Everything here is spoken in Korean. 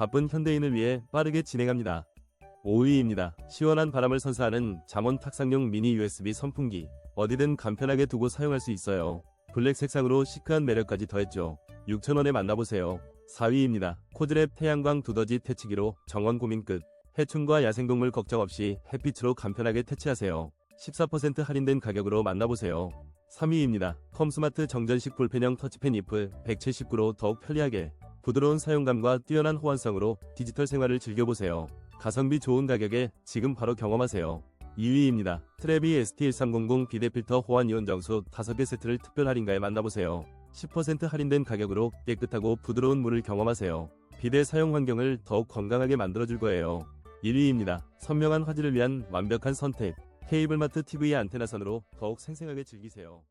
바쁜 현대인을 위해 빠르게 진행합니다. 5위입니다. 시원한 바람을 선사하는 잠원 탁상용 미니 USB 선풍기. 어디든 간편하게 두고 사용할 수 있어요. 블랙 색상으로 시크한 매력까지 더했죠. 6,000원에 만나보세요. 4위입니다. 코드랩 태양광 두더지 퇴치기로 정원 고민 끝. 해충과 야생동물 걱정 없이 햇빛으로 간편하게 퇴치하세요. 14% 할인된 가격으로 만나보세요. 3위입니다. 컴스마트 정전식 볼펜형 터치펜 잎을 179로 더욱 편리하게 부드러운 사용감과 뛰어난 호환성으로 디지털 생활을 즐겨보세요. 가성비 좋은 가격에 지금 바로 경험하세요. 2위입니다. 트레비 ST1300 비데필터 호환 이온 정수 5개 세트를 특별 할인가에 만나보세요. 10% 할인된 가격으로 깨끗하고 부드러운 물을 경험하세요. 비데 사용 환경을 더욱 건강하게 만들어줄 거예요. 1위입니다. 선명한 화질을 위한 완벽한 선택. 케이블마트 TV 안테나선으로 더욱 생생하게 즐기세요.